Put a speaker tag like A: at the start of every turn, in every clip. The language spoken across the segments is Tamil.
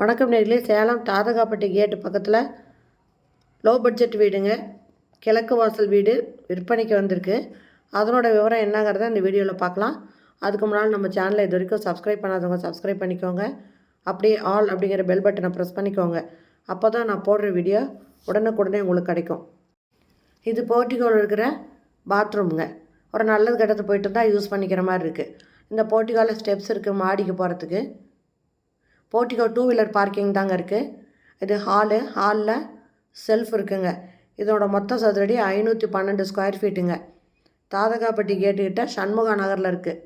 A: வணக்கம் நேர்களே சேலம் தாதகாப்பட்டி கேட்டு பக்கத்தில் லோ பட்ஜெட் வீடுங்க. கிழக்கு வாசல் வீடு விற்பனைக்கு வந்திருக்கு. அதனோட விவரம் என்னங்கிறத இந்த வீடியோவில் பார்க்கலாம். அதுக்கு முன்னால் நம்ம சேனலை இது வரைக்கும் சப்ஸ்கிரைப் பண்ணாதவங்க சப்ஸ்கிரைப் பண்ணிக்கோங்க. அப்படியே ஆல் அப்படிங்கிற பெல் பட்டனை ப்ரெஸ் பண்ணிக்கோங்க. அப்போ தான் நான் போடுற வீடியோ உடனுக்குடனே உங்களுக்கு கிடைக்கும். இது போர்ட்டிகோவில் இருக்கிற பாத்ரூமுங்க ஒரு நல்லது கெட்டது போயிட்டு இருந்தால் யூஸ் பண்ணிக்கிற மாதிரி இருக்குது இந்த போர்ட்டிகோவில் ஸ்டெப்ஸ் இருக்குது மாடிக்கு போகிறதுக்கு போர்ட்டிகோ டூ வீலர் பார்க்கிங் தாங்க இருக்குது இது ஹாலு ஹாலில் செல்ஃப் இருக்குங்க. இதோட மொத்த சதுரடி ஐநூற்றி பன்னெண்டு ஸ்கொயர் ஃபீட்டுங்க தாதகாப்பட்டி கேட்டுக்கிட்ட சண்முகா நகரில் இருக்குது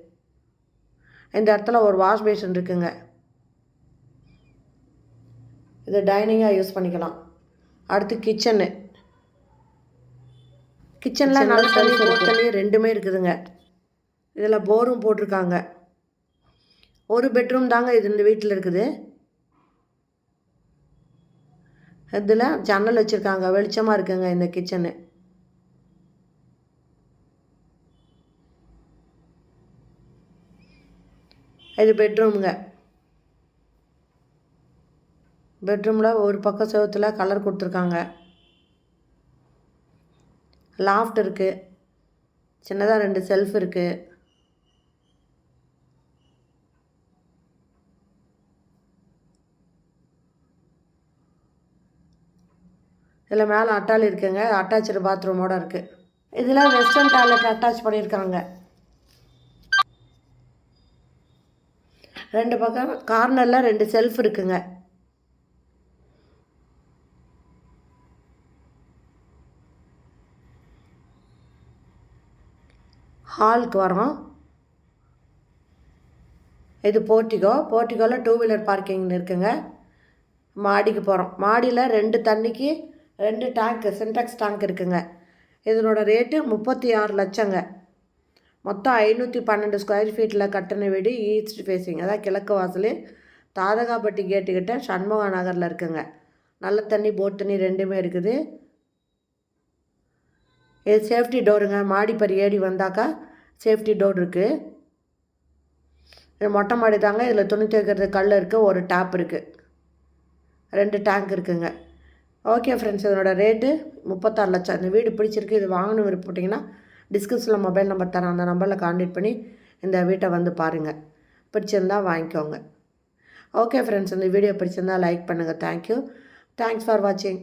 A: இந்த இடத்துல ஒரு வாஷ் பேஷன் இருக்குங்க. இது டைனிங்காக யூஸ் பண்ணிக்கலாம். அடுத்து கிச்சனு கிச்சனில் நல்ல தண்ணி ரெண்டுமே இருக்குதுங்க. இதில் போரும் போட்டிருக்காங்க. ஒரு பெட்ரூம் தாங்க இது இந்த வீட்டில் இருக்குது. இதில் ஜன்னல் வச்சுருக்காங்க வெளிச்சமாக இருக்குங்க இந்த கிச்சனு இது பெட்ரூமுங்க பெட்ரூமில் ஒரு பக்கம் செவத்தில் கலர் கொடுத்துருக்காங்க. லாஃப்ட் இருக்குது சின்னதாக ரெண்டு செல்ஃப் இருக்குது இதில் மேலே அட்டால் இருக்குங்க. அட்டாச்சு பாத்ரூமோடு இருக்குது இதில் வெஸ்டர்ன் டாய்லெட் அட்டாச் பண்ணியிருக்காங்க ரெண்டு பக்கம் கார்னரில் ரெண்டு செல்ஃப் இருக்குங்க. ஹாலுக்கு வரோம் இது போர்ட்டிகோ போர்ட்டிகோவில் டூ வீலர் பார்க்கிங் இருக்குங்க. மாடிக்கு போகிறோம் மாடியில் ரெண்டு தண்ணிக்கு ரெண்டு டேங்க்கு சின்டெக்ஸ் டேங்க் இருக்குங்க. இதனோட ரேட்டு முப்பத்தி ஆறு லட்சங்க. மொத்தம் ஐநூற்றி பன்னெண்டு ஸ்கொயர் ஃபீட்டில் கட்டின வீடு ஈஸ்ட் ஃபேஸிங் அதாவது கிழக்கு வாசல் தாதகாப்பட்டி கேட்டுக்கிட்ட சண்முகா நகரில் இருக்குங்க. நல்ல தண்ணி போட் தண்ணி ரெண்டுமே இருக்குது. இது சேஃப்டி டோருங்க மாடிப்பறி ஏடி வந்தாக்கா சேஃப்டி டோர் இருக்குது இது மொட்டை மாடி தாங்க. இதில் துணி துவைக்கிறது கல் இருக்குது ஒரு டேப் இருக்குது ரெண்டு டேங்க் இருக்குங்க. ஓகே ஃப்ரெண்ட்ஸ் இதனோட ரேட்டு முப்பத்தாறு லட்சம். இந்த வீடு பிடிச்சிருக்கு இது வாங்கணும் விருப்பப்பட்டிங்கன்னா டிஸ்கிரிப்ஷனில் மொபைல் நம்பர் தரேன் அந்த நம்பரில் கான்டாக்ட் பண்ணி இந்த வீட்டை வந்து பாருங்கள் பிடிச்சிருந்தா வாங்கிக்கோங்க. ஓகே ஃப்ரெண்ட்ஸ் இந்த வீடியோ பிடிச்சிருந்தால் லைக் பண்ணுங்கள் தேங்க்யூ தேங்க்ஸ் ஃபார் வாட்சிங்